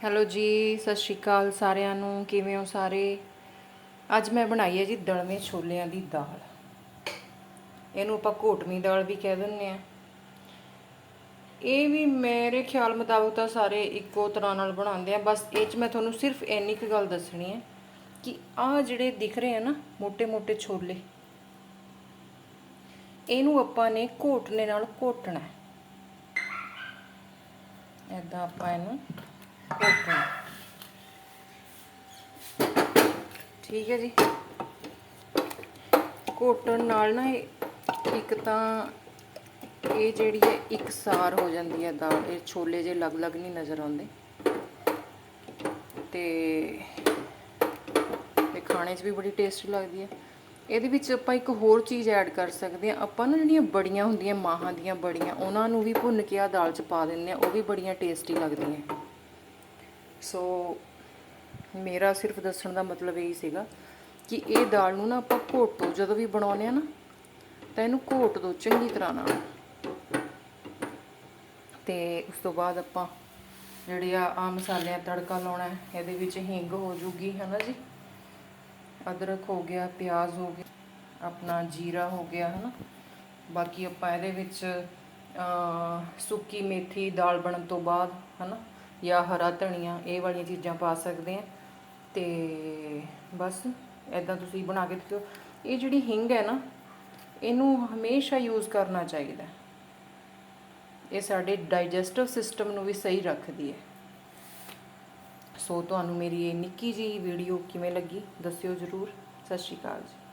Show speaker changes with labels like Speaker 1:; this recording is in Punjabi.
Speaker 1: ਹੈਲੋ ਜੀ, ਸਤਿ ਸ਼੍ਰੀ ਅਕਾਲ ਸਾਰਿਆਂ ਨੂੰ। ਕਿਵੇਂ ਹੋ ਸਾਰੇ? ਅੱਜ ਮੈਂ ਬਣਾਈ ਹੈ ਜੀ ਦਲਵੇਂ ਛੋਲਿਆਂ ਦੀ ਦਾਲ। ਇਹਨੂੰ ਆਪਾਂ ਘੋਟਮੀ ਦਾਲ ਵੀ ਕਹਿ ਦਿੰਦੇ ਆ ਇਹ ਵੀ ਮੇਰੇ ਖਿਆਲ ਮੁਤਾਬਕ ਤਾਂ ਸਾਰੇ ਇੱਕੋ ਤਰ੍ਹਾਂ ਨਾਲ ਬਣਾਉਂਦੇ ਆ। ਬਸ ਇਹ 'ਚ ਮੈਂ ਤੁਹਾਨੂੰ ਸਿਰਫ ਇੰਨੀ ਕੁ ਗੱਲ ਦੱਸਣੀ ਹੈ ਕਿ ਆਹ ਜਿਹੜੇ ਦਿਖ ਰਹੇ ਆ ਨਾ ਮੋٹے-ਮੋٹے ਛੋਲੇ, ਇਹਨੂੰ ਆਪਾਂ ਨੇ ਘੋਟਨੇ ਨਾਲ ਘੋਟਣਾ ਐਦਾਂ ਆਪਾਂ ਇਹਨੂੰ ਘੋਟਣਾ ਠੀਕ ਹੈ ਜੀ। ਘੋਟਣ ਨਾਲ ਨਾ ਇੱਕ ਤਾਂ ਇਹ ਜਿਹੜੀ ਹੈ ਇਕਸਾਰ ਹੋ ਜਾਂਦੀ ਹੈ ਦਾਲ। ਇਹ ਛੋਲੇ ਜੇ ਅਲੱਗ-ਅਲੱਗ ਨਹੀਂ ਨਜ਼ਰ ਆਉਂਦੇ। ਤੇ ਇਹ ਖਾਣੇ 'ਚ ਵੀ ਬੜੀ ਟੇਸਟੀ ਲੱਗਦੀ ਹੈ। ਇਹਦੇ ਵਿੱਚ ਆਪਾਂ ਇੱਕ ਹੋਰ ਚੀਜ਼ ਐਡ ਕਰ ਸਕਦੇ ਹਾਂ। ਆਪਾਂ ਨਾ ਜਿਹੜੀਆਂ ਬੜੀਆਂ ਹੁੰਦੀਆਂ, ਮਾਹਾਂ ਦੀਆਂ ਬੜੀਆਂ, ਉਹਨਾਂ ਨੂੰ ਵੀ ਭੁੰਨ ਕੇ ਆ ਦਾਲ 'ਚ ਪਾ ਦਿੰਦੇ ਆ ਉਹ ਵੀ ਬੜੀਆਂ ਟੇਸਟੀ ਲੱਗਦੀਆਂ। ਸੋ ਮੇਰਾ ਸਿਰਫ ਦੱਸਣ ਦਾ ਮਤਲਬ ਇਹ ਸੀਗਾ ਕਿ ਇਹ ਦਾਲ ਨੂੰ ਨਾ ਆਪਾਂ ਘੋਟੋ ਜਦੋਂ ਵੀ ਬਣਾਉਂਦੇ ਆ ਨਾ, ਤਾਂ ਇਹਨੂੰ ਘੋਟ ਦੋ ਚੰਗੀ ਤਰ੍ਹਾਂ ਨਾਲ। ਤੇ ਉਸ ਤੋਂ ਬਾਅਦ ਆਪਾਂ ਜਿਹੜੇ ਆ ਆ ਮਸਾਲਿਆਂ ਤੜਕਾ ਲਾਉਣਾ ਇਹਦੇ ਵਿੱਚ ਹਿੰਗ ਹੋ ਜੂਗੀ, ਹਨਾ ਜੀ? ਅਦਰਕ ਹੋ ਗਿਆ, ਪਿਆਜ਼ ਹੋ ਗਿਆ ਆਪਣਾ ਜੀਰਾ ਹੋ ਗਿਆ, ਹਨਾ? ਬਾਕੀ ਆਪਾਂ ਇਹਦੇ ਵਿੱਚ ਸੁੱਕੀ ਮੇਥੀ ਦਾਲ ਬਣਨ ਤੋਂ ਬਾਅਦ, ਹਨਾ? ਜਾਂ ਹਰਾ ਧਨੀਆ, ਇਹ ਵਾਲੀਆਂ ਚੀਜ਼ਾਂ ਪਾ ਸਕਦੇ ਆ। ਤੇ ਬਸ ਐਦਾਂ ਤੁਸੀਂ ਬਣਾ ਕੇ ਦੇਖਿਓ ਇਹ ਜਿਹੜੀ ਹਿੰਗ ਹੈ ਨਾ, ਇਹਨੂੰ ਹਮੇਸ਼ਾ ਯੂਜ਼ ਕਰਨਾ ਚਾਹੀਦਾ। ਇਹ ਸਾਡੇ ਡਾਈਜੈਸਟਿਵ ਸਿਸਟਮ ਨੂੰ ਵੀ ਸਹੀ ਰੱਖਦੀ ਹੈ। ਸੋ ਤੁਹਾਨੂੰ ਮੇਰੀ ਇਹ ਨਿੱਕੀ ਜੀ ਵੀਡੀਓ ਕਿਵੇਂ ਲੱਗੀ, ਦੱਸਿਓ ਜਰੂਰ। ਸਤਿ ਸ਼੍ਰੀ ਅਕਾਲ ਜੀ।